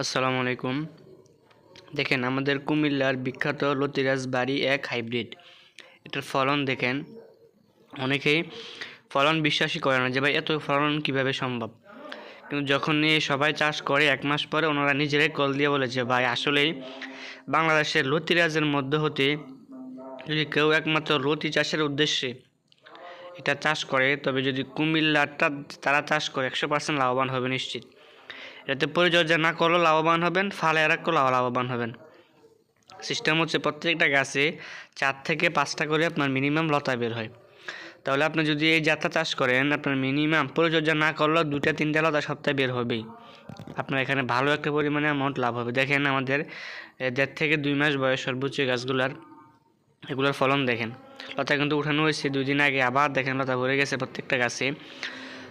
আসসালামু আলাইকুম। দেখেন, আমাদের কুমিল্লার বিখ্যাত লতিরাজ বাড়ি এক হাইব্রিড। এটার ফলন দেখেন, অনেকেই ফলন বিশ্বাসই করে না যে, ভাই, এত ফলন কীভাবে সম্ভব? কিন্তু যখন নিয়ে সবাই চাষ করে, এক মাস পরে ওনারা নিজেরাই কল দিয়ে বলেছে ভাই আসলেই বাংলাদেশের লতিরাজের মধ্যে হতে যদি কেউ একমাত্র লতি চাষের উদ্দেশ্যে এটা চাষ করে, তবে যদি কুমিল্লাটা তারা চাষ করে, একশো পার্সেন্ট লাভবান হবে নিশ্চিত। এতে পরিচর্যা না করলেও লাভবান হবেন, ফালে রাখলেও লাভবান হবেন। সিস্টেম হচ্ছে প্রত্যেকটা গাছে চার থেকে পাঁচটা করে আপনার মিনিমাম লতা বের হয়। তাহলে আপনি যদি এই যাত্রা চাষ করেন, আপনার মিনিমাম পরিচর্যা না করলেও দুটা তিনটা লতা সপ্তাহে বের হবেই। আপনার এখানে ভালো একটা পরিমাণে অ্যামাউন্ট লাভ হবে। দেখেন আমাদের দেড় থেকে দুই মাস বয়স সর্বোচ্চ গাছগুলার, এগুলোর ফলন দেখেন। লতা কিন্তু উঠানো হয়েছে দুই দিন আগে, আবার দেখেন লতা ভরে গেছে প্রত্যেকটা গাছে।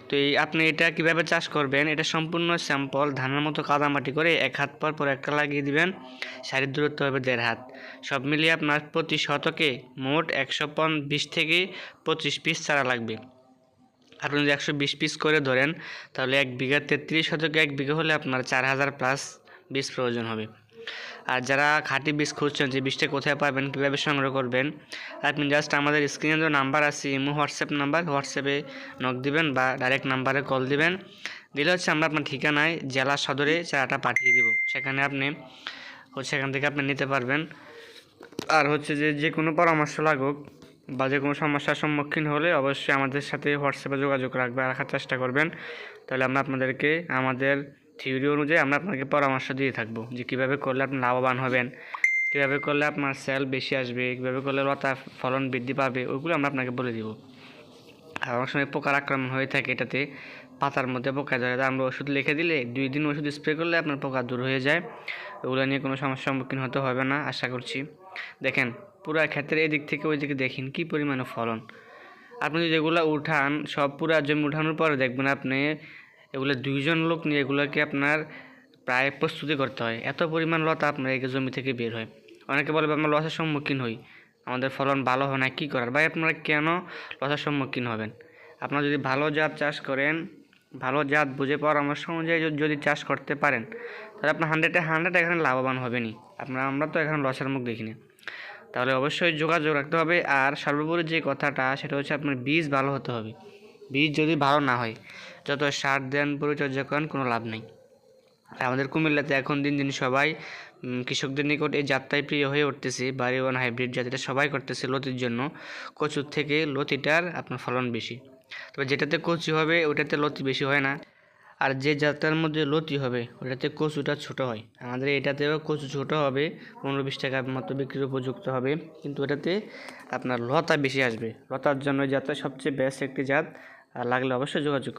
তো এই আপনি এটা কীভাবে চাষ করবেন? এটা সম্পূর্ণ স্যাম্পল, ধানের মতো কাদামাটি করে এক হাত পর পর একটা লাগিয়ে দিবেন, সারির দূরত্ব হবে দেড় হাত। সব মিলিয়ে আপনার প্রতি শতকে মোট একশো বিশ থেকে পঁচিশ পিস চারা লাগবে। আপনি যদি একশো বিশ পিস করে ধরেন, তাহলে এক বিঘা তেত্রিশ শতকে এক বিঘা হলে আপনার চার হাজার প্লাস বীজ প্রয়োজন হবে। আর যারা খাঁটি বীজ খুঁজছেন যে বীজটা কোথায় পাবেন, কীভাবে সংগ্রহ করবেন আপনি জাস্ট আমাদের স্ক্রিনে যে নাম্বার আছে, ইমো, হোয়াটসঅ্যাপ নাম্বার হোয়াটসঅ্যাপে নক দিবেন বা ডাইরেক্ট নাম্বারে কল দিবেন। দিলে হচ্ছে আমরা আপনার ঠিকানায় জেলা সদরে চারাটা পাঠিয়ে দিব। সেখানে আপনি হচ্ছে সেখান থেকে আপনি নিতে পারবেন। আর হচ্ছে যে যে কোনো পরামর্শ লাগুক বা যে কোনো সমস্যার সম্মুখীন হলে অবশ্যই আমাদের সাথে হোয়াটসঅ্যাপে যোগাযোগ রাখবে রাখার চেষ্টা করবেন। তাহলে আমরা আপনাদেরকে আমাদের থিওরি অনুযায়ী আমরা আপনাকে পরামর্শ দিয়ে থাকব যে কীভাবে করলে আপনি লাভবান হবেন, কীভাবে করলে আপনার সেল বেশি আসবে, কীভাবে করলে লতা ফলন বৃদ্ধি পাবে, ওইগুলো আমরা আপনাকে বলে দিব। আর অনেক সময় পোকার আক্রমণ হয়ে থাকে এটাতে, পাতার মধ্যে পোকা ধরে আমরা ওষুধ লিখে দিলে দুই দিন ওষুধ স্প্রে করলে আপনার পোকা দূর হয়ে যায়, ওগুলো নিয়ে কোনো সমস্যার সম্মুখীন হতে হবে না, আশা করছি। দেখেন, পুরো ক্ষেত্রে এদিক থেকে ওই দিকে দেখেন কী পরিমাণে ফলন। আপনি যদি এগুলো উঠান, সব পুরা জমি উঠানোর পরে দেখবেন আপনি এগুলো দুইজন লোক নিয়ে এগুলোকে আপনার প্রায় প্রস্তুতি করতে হয়। এত পরিমাণ লতা আপনার এই জমি থেকে বের হয়। অনেকে বলবে আমরা লসের সম্মুখীন হই। আমাদের ফলন ভালো হয় না, কী করার? ভাই, আপনারা কেন লসের সম্মুখীন হবেন? আপনারা যদি ভালো জাত চাষ করেন, ভালো জাত বুঝে পরামর্শ অনুযায়ী যদি- চাষ করতে পারেন, তাহলে আপনার হান্ড্রেডে হান্ড্রেড এখানে লাভবান হবেনি আপনার, আমরা তো এখানে লসের মুখ দেখি দেখিনি। তাহলে অবশ্যই যোগাযোগ রাখতে হবে। আর সর্বোপরি যে কথাটা, সেটা হচ্ছে আপনার বীজ ভালো হতে হবে। বীজ যদি ভালো না হয় যত সার দেন, পরিচর্যা করেন, কোনো লাভ নেই। আমাদের কুমিল্লাতে এখন দিন দিন সবাই কৃষকদের নিকট এই যাত্রায় প্রিয় হয়ে উঠতেছে। বাড়ি ওয়ান হাইব্রিড জাতিটা সবাই করতেছে লতির জন্য। কচুর থেকে লতিটার আপনার ফলন বেশি। তবে যেটাতে কচু হবে, ওটাতে লতি বেশি হয় না। আর যে জাতটার মধ্যে লতি হবে, ওটাতে কচুটা ছোট হয়। আমাদের এটাতেও কচু ছোট হবে, পনেরো বিশ টাকার মতো বিক্রির উপযুক্ত হবে। কিন্তু এটাতে আপনার লতা বেশি আসবে। লতার জন্য জাতটা সবচেয়ে বেস্ট একটি জাত। লাগলে অবশ্যই যোগাযোগ